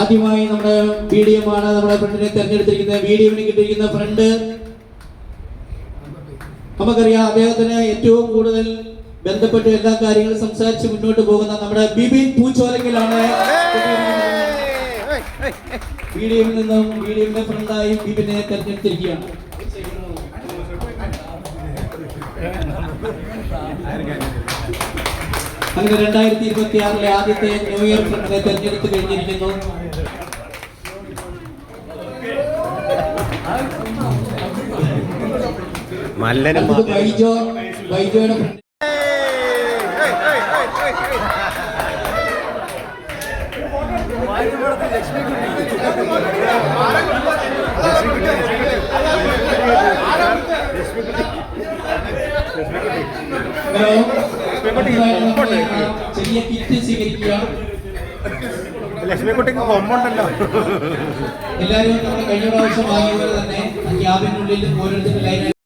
ആദ്യമായി നമ്മുടെ B D M ആണ് നമ്മുടെ ഫ്രണ്ടിനെ തെരഞ്ഞെടുത്തിരിക്കുന്നത് ബി ഡി എമ്മിന് കിട്ടിയിരിക്കുന്ന ഫ്രണ്ട്. നമുക്കറിയാം അദ്ദേഹത്തിന് ഏറ്റവും കൂടുതൽ ബന്ധപ്പെട്ട് എല്ലാ കാര്യങ്ങളും സംസാരിച്ച് മുന്നോട്ട് പോകുന്ന നമ്മുടെ ബിബിൻ പൂച്ചോലങ്കിലാണ് ബി ഡി എമ്മിൽ നിന്നും ബി ഡി എമ്മിന്റെ ഫ്രണ്ടായി ബിബിനെ തെരഞ്ഞെടുത്തിരിക്കുകയാണ്. അങ്ങനെ രണ്ടായിരത്തി ഇരുപത്തി ആറിലെ ആദ്യത്തെ ന്യൂ ഇയർ ഫ്രണ്ടിനെ തെരഞ്ഞെടുത്ത് കഴിഞ്ഞിരിക്കുന്നു. ബൈജോ ബൈജോയുടെ ഫ്രണ്ട് ഹലോ ചെറിയ കിറ്റ് സ്വീകരിക്കുക ലക്ഷ്മിക്കുട്ടിക്ക് കൊമ്പുണ്ടല്ലോ എല്ലാവരും നമ്മുടെ കഴിഞ്ഞ പ്രാവശ്യം ആയതുപോലെ പോലെ തന്നെ ക്യാബിനുള്ളിൽ ഓരോരുത്തരും ലൈൻ